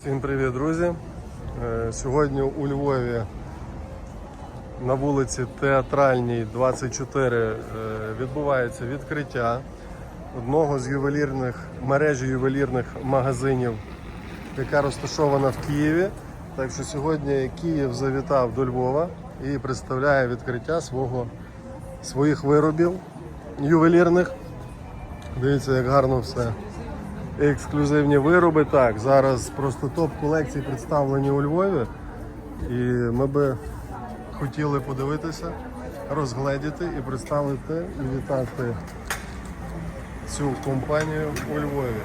Всім привіт, друзі! Е, Сьогодні у Львові на вулиці Театральній 24 е, відбувається відкриття одного з ювелірних мережі ювелірних магазинів, яка розташована в Києві. Так що сьогодні Київ завітав до Львова і представляє відкриття свого, своїх виробів ювелірних. Дивіться, як гарно все ексклюзивні вироби. Так, зараз просто топ колекції представлені у Львові. І ми би хотіли подивитися, розгледіти і представити і вітати цю компанію у Львові.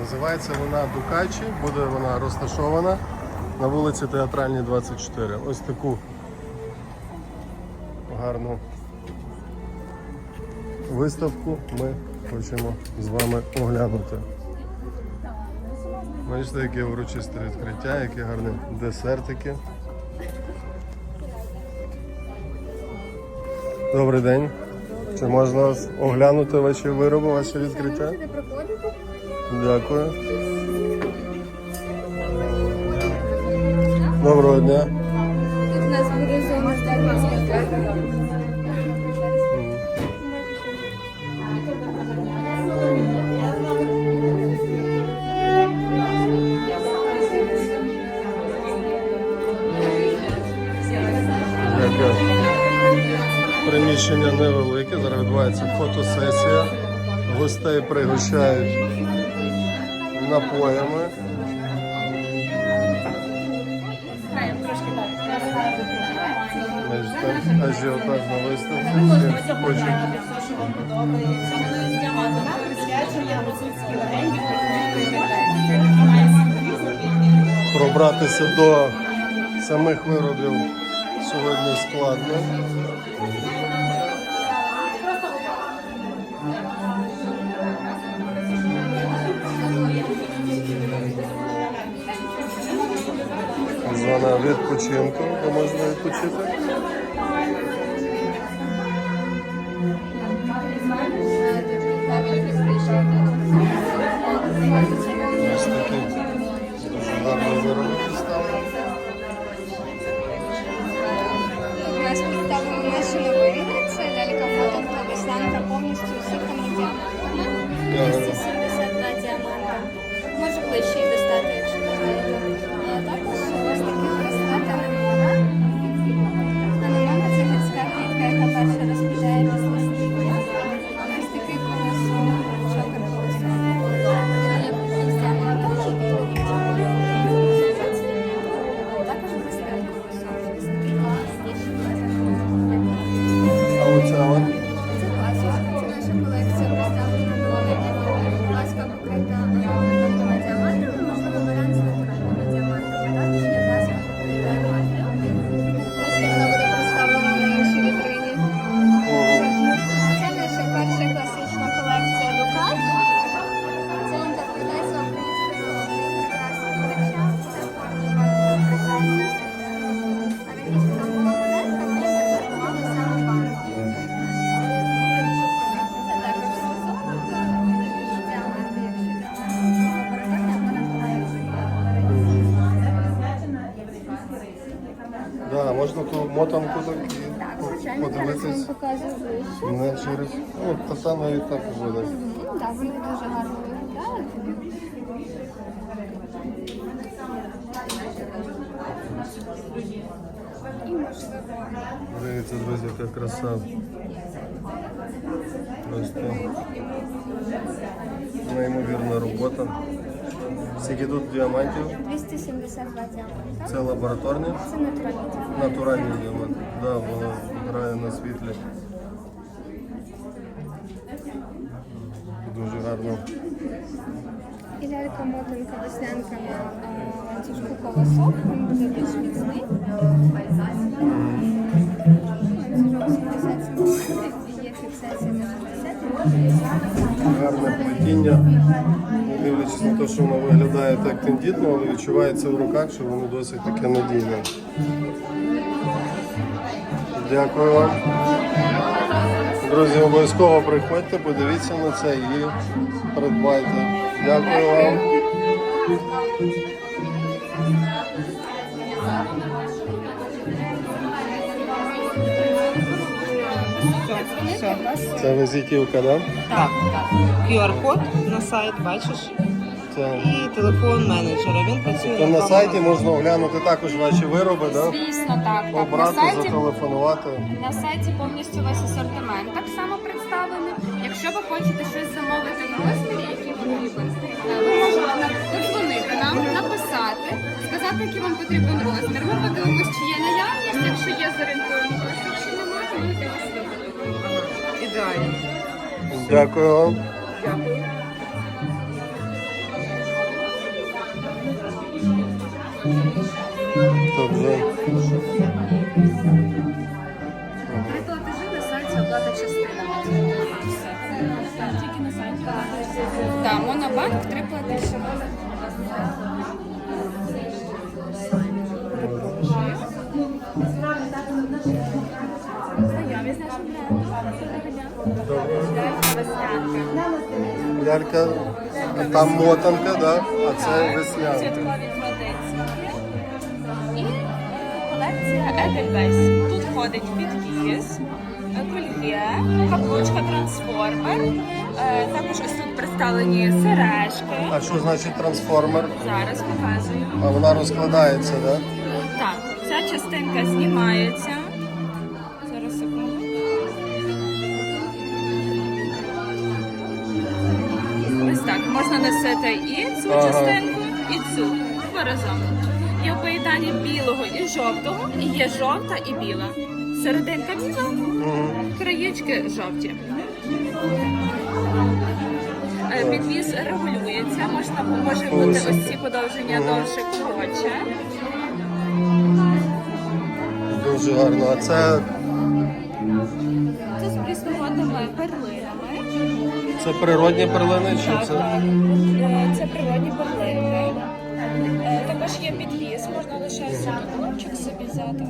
Називається вона Дукачі, буде вона розташована на вулиці Театральній 24. Ось таку гарну виставку ми хочемо з вами оглянути. Бачите, яке урочисте відкриття, які гарні десертики. Добрий день. Чи можна оглянути ваші вироби, ваші відкриття? Дякую. Доброго дня. Тут у нас буде зона Приміщення невелике, зараз відбувається фотосесія. Гостей пригощають напоями. Ажіотаж на виставці. Всі хочуть пробратися до самих виробів сьогодні складно. Зона відпочинку, де можна відпочити. Мотанку так і по- звичайно, зараз вам подивитись. показую ближче. Не через. Ну, та саме і так буде. Мгм, Так, вони дуже гарно виглядають. І можливо. Дивіться, друзі, яка краса. Просто неймовірна робота. Скільки тут діамантів? 272 діаманта. Це лабораторні, Це натуральні діаманти. натуральні діаманти. Да, воно грає на світлі. Дуже гарно. І лялька мотанка веснянка на ланцюжку колосок. Він буде більш міцний. Ланцюжок 70 см і є фіксація на 60 Гарне плетіння. Дивлячись на те, що воно виглядає так тендітно, але відчувається в руках, що воно досить таке надійне. Дякую вам. Друзі, обов'язково приходьте, подивіться на це і придбайте. Дякую вам. Все. у вас Це візитівка, да? Так, QR-код на сайт, бачиш, Це. і телефон менеджера. Він працює То на два сайті можна оглянути також ваші вироби, да? Звісно, так. так. На Обрати, сайті зателефонувати. На сайті повністю весь асортимент так само представлений. Якщо ви хочете щось замовити в розмірі, який потрібен, е, ви можете подзвонити нам, написати, сказати, який вам потрібен розмір. Ми подивимось, чи є наявність, якщо є зорієнтуємо вас, якщо немає, ми. Ідеально. Дякую вам. Дякую. Добре. Платежі на сайті оплата частинами. Тільки на сайті. Так, монобанк три платежі. Лялька там мотанка, да? а це Так, веснянка. І е, колекція Edelweiss. Тут входить підвіз, е, кольє, каблучка трансформер. Е, Також ось тут представлені сережки. А що значить трансформер? Зараз показую. А вона розкладається, да? Так, ця частинка знімається. Носити і цю Ага. частинку, і цю разом. Є в поєднанні білого і жовтого, і є жовта і біла. Серединка біла, краєчки жовті. Е, Підвіз регулюється, можна може бути ось ці подовження довше коротше. Дуже гарно. А це, це природні перлини чи це? Е, Це природні перлинки. Е, Також є підвіз, можна лише замочок собі взяти.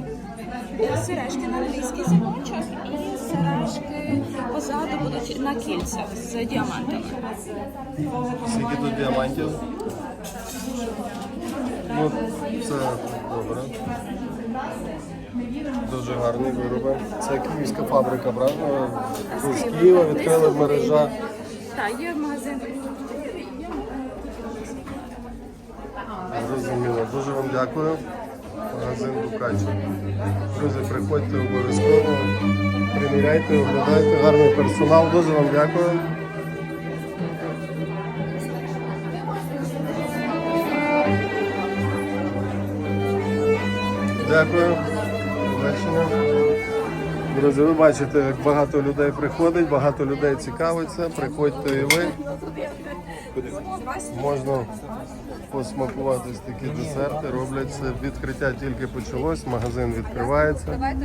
Е, Сережки на англійський замочок і сережки позаду будуть на кільцях з діамантами. Скільки тут діамантів? Ну, це добре. Дуже гарні вироби. Це київська фабрика, правда? З Києва відкрили мережа. Так, є магазин. Зрозуміло. Дуже вам дякую. Магазин Дукачі. Друзі, приходьте обов'язково. Приміряйте, оглядайте. Гарний персонал. Дуже вам дякую. Дякую. Побачення. Друзі, ви бачите, як багато людей приходить, багато людей цікавиться. Приходьте і ви. Можна посмакувати такі десерти. Робляться. Відкриття тільки почалось, магазин відкривається.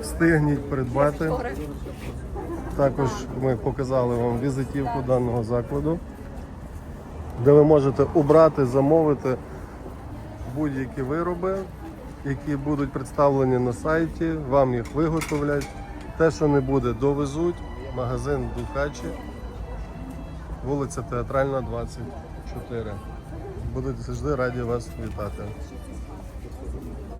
Встигніть придбати. Також ми показали вам візитівку даного закладу, де ви можете обрати, замовити будь-які вироби, які будуть представлені на сайті, вам їх виготовлять. Те, що не буде, довезуть. Магазин Духачі, вулиця Театральна, 24. Будуть завжди раді вас вітати.